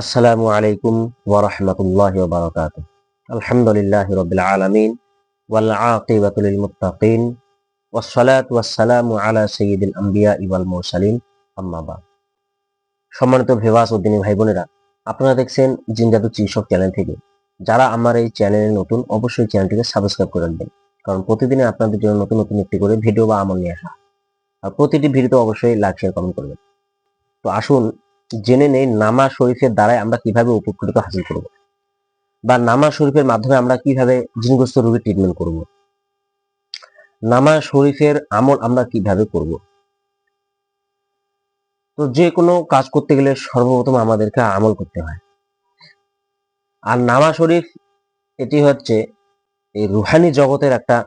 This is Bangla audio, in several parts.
আসসালামু আলাইকুম ওয়া রাহমাতুল্লাহি ওয়া বারাকাতুহু। আলহামদুলিল্লাহি রাব্বিল আলামিন ওয়াল আকিবাতু লিল মুত্তাকিন ওয়াস সালাতু ওয়াস সালামু আলা সাইয়্যিদিল আমবিয়া ওয়াল মুরসালিন। আম্মা বাদ। সম্মানিত ভিউয়ার্স ও দিনী ভাই বোনেরা আপনারা দেখছেন জিনজাদু চিকিৎসক চ্যানেল থেকে। যারা আমার এই চ্যানেলে নতুন, অবশ্যই চ্যানেলটিকে সাবস্ক্রাইব করে রাখবেন, কারণ প্রতিদিনই আপনাদের জন্য নতুন নতুন একটি করে ভিডিও বা আমল নিয়ে আসা। আর প্রতিটি ভিডিওতে অবশ্যই লাইক, শেয়ার, কমেন্ট করবেন। তো আসুন জেনে নেই নামা শরীফের দ্বারাই আমরা কীভাবে উপকৃত হাসিল করব বা নামা শরীফের মাধ্যমে আমরা কীভাবে জিনগ্রস্ত রোগীর ট্রিটমেন্ট করব? নামাজ শরীফের আমল আমরা কীভাবে করব? তো যে কোনো কাজ করতে গেলে সর্বপ্রথম আমাদেরকে আমল করতে হয়। আর নামা শরীফ এটি হচ্ছে এই রুহানি জগতের একটা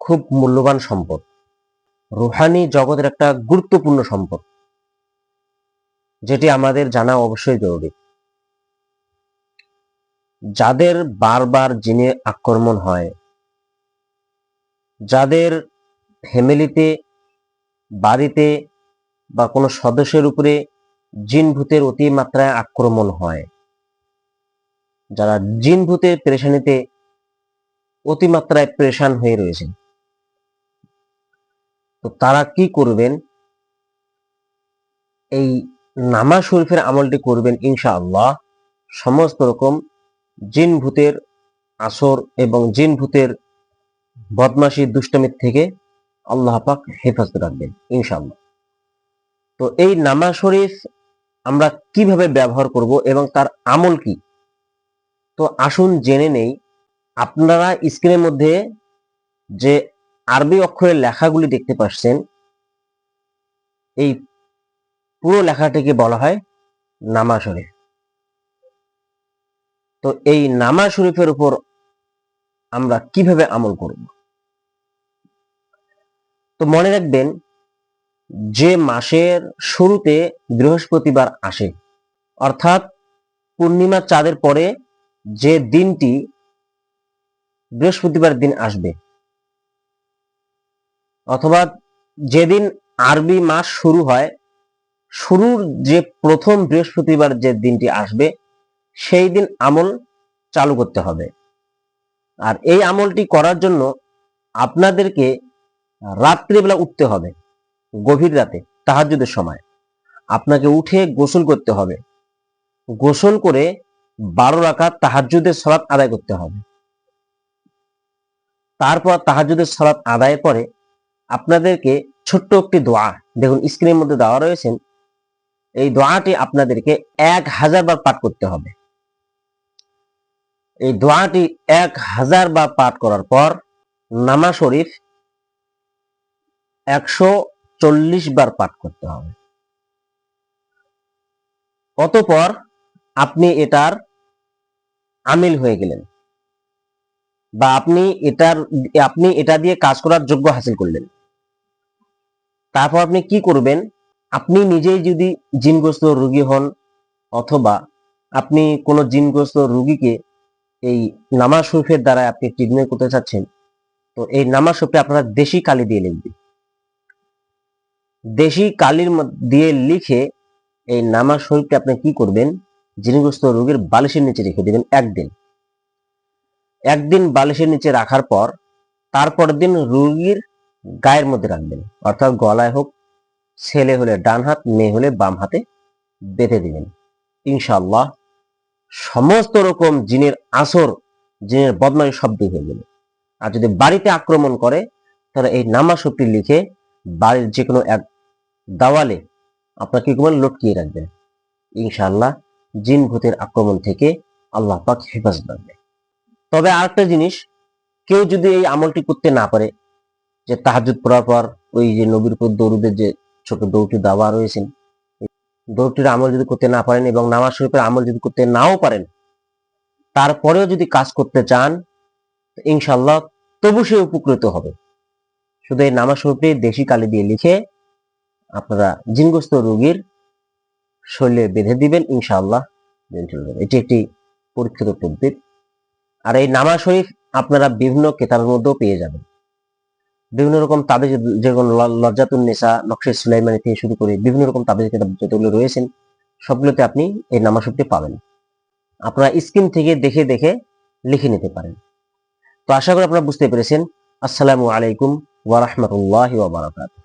খুব মূল্যবান সম্পদ। রুহানি জগতের একটা গুরুত্বপূর্ণ সম্পদ। যেটি আমাদের জানা অবশ্যই জরুরি। যাদের বারবার জিনে আক্রমণ হয়, যাদের ফ্যামিলিতে, বাড়িতে বা কোনো সদস্যের উপরে জিন ভূতের অতিমাত্রায় আক্রমণ হয়, যারা জিন ভূতের পেরেশানিতে অতিমাত্রায় পেরেশান হয়ে রয়েছেন তো তারা কি করবেন? এই নামাজ শরীফের আমলটি করবেন ইনশাআল্লাহ। সমস্ত রকম জিন ভূতের আসর এবং জিন ভূতের বদমাশি দুষ্টমির থেকে আল্লাহ পাক হেফাজত রাখবেন ইনশাআল্লাহ। তো এই নামাজ শরীফ আমরা কীভাবে ব্যবহার করব এবং তার আমল কি? তো আসুন জেনে নেই। আপনারা স্ক্রিনের মধ্যে যে আরবি অক্ষরের লেখাগুলি দেখতে পাচ্ছেন, এই পুরো লেখাটিকে বলা হয় নামা শরীফ। তো এই নামা শরীফের উপর আমরা কীভাবে আমল করব? তো মনে রাখবেন, যে মাসের শুরুতে বৃহস্পতিবার আসে, অর্থাৎ পূর্ণিমা চাঁদের পরে যে দিনটি বৃহস্পতিবার দিন আসবে, অথবা যেদিন আরবি মাস শুরু হয় শুরুর যে প্রথম বৃহস্পতিবার যে দিনটি আসবে, সেই দিন আমল চালু করতে হবে। আর এই আমলটি করার জন্য আপনাদেরকে রাত্রিবেলা উঠতে হবে, গভীর রাতে, তাহাজ্জুদের সময়। আপনাকে উঠে গোসল করতে হবে। গোসল করে বারো রাকাত তাহাজ্জুদের সলাৎ আদায় করতে হবে। তারপর তাহাজ্জুদের সলাৎ আদায়ের পরে আপনাদেরকে ছোট্ট একটি দোয়া, দেখুন স্ক্রিনের মধ্যে দেওয়া রয়েছেন এই দোয়াটি আপনাদেরকে এক হাজার বার পাঠ করতে হবে। এই দোয়াটি এক হাজার বার পাঠ করার পর নামা শরীফ একশো চল্লিশ বার পাঠ করতে হবে। অতপর আপনি এটার আমিল হয়ে গেলেন বা আপনি এটার, আপনি এটা দিয়ে কাজ করার যোগ্য হাসিল করলেন। তারপর আপনি কি করবেন? আপনি নিজেই যদি জিনগ্রস্ত রোগী হন অথবা আপনি কোনো জিনগ্রস্ত রোগীকে এই নামাজ শরীফের দ্বারা আপনি ট্রিটমেন্ট করতে চাচ্ছেন, তো এই নামাজ শরীফে আপনারা দেশি কালি দিয়ে লিখবেন। দেশি কালির দিয়ে লিখে এই নামাজ শরীফকে আপনি কি করবেন? জিনগ্রস্ত রোগীর বালিশের নিচে রেখে দেবেন একদিন। একদিন বালিশের নিচে রাখার পর, তারপরের দিন রোগীর গায়ের মধ্যে রাখবেন, অর্থাৎ গলায় হোক ছেলে হলে ডান হাত, মেয়ে হলে বাম হাতে বেঁধে দিবেন ইনশাল্লাহ সমস্ত রকম জিনের আসর, জিনের বদমাই শব্দ হয়ে যাবে। আর যদি বাড়িতে আক্রমণ করে, তাহলে এই নামা শক্তি লিখে বাড়ির যে কোনো এক দাওয়ালে আপনার কি করবেন লটকিয়ে রাখবেন। ইনশাআল্লাহ জিন ভূতের আক্রমণ থেকে আল্লাহ পাক হেফাজত রাখবে তবে আরেকটা জিনিস, কেউ যদি এই আমলটি করতে না পারে, যে তাহাজুদ পড়ার পর ওই যে নবীর উপর দৌড়ুদের যে ছোট দৌড়টি দেওয়া রয়েছেন দৌড়টির আমল যদি করতে না পারেন এবং নামাজ শরীফের আমল যদি করতে নাও পারেন, তারপরেও যদি কাজ করতে চান ইনশাল্লাহ তবু সে উপকৃত হবে। শুধু এই নামাজ শরীফটি দেশি কালি দিয়ে লিখে আপনারা জিনগ্রস্ত রোগীর শরীরে বেঁধে দিবেন, ইনশাআল্লাহ। এটি একটি পরীক্ষিত পদ্ধতি আর এই নামাজ শরীফ আপনারা বিভিন্ন কেতাবের মধ্যেও পেয়ে যাবেন। বিভিন্ন রকম তাবিজ যেরকম লজ্জাতুন নেশা নকশে সুলাইমানি থেকে শুরু করে বিভিন্ন রকম তাবিজ কিতাব যতগুলো রয়েছেন, সবগুলোতে আপনি এই নামাজ শরীফটি পাবেন। আপনারা স্ক্রিন থেকে দেখে দেখে লিখে নিতে পারেন। তো আশা করি আপনারা বুঝতে পেরেছেন। আসসালামু আলাইকুম ওয়া রাহমাতুল্লাহি ওয়া বারাকাতুহু।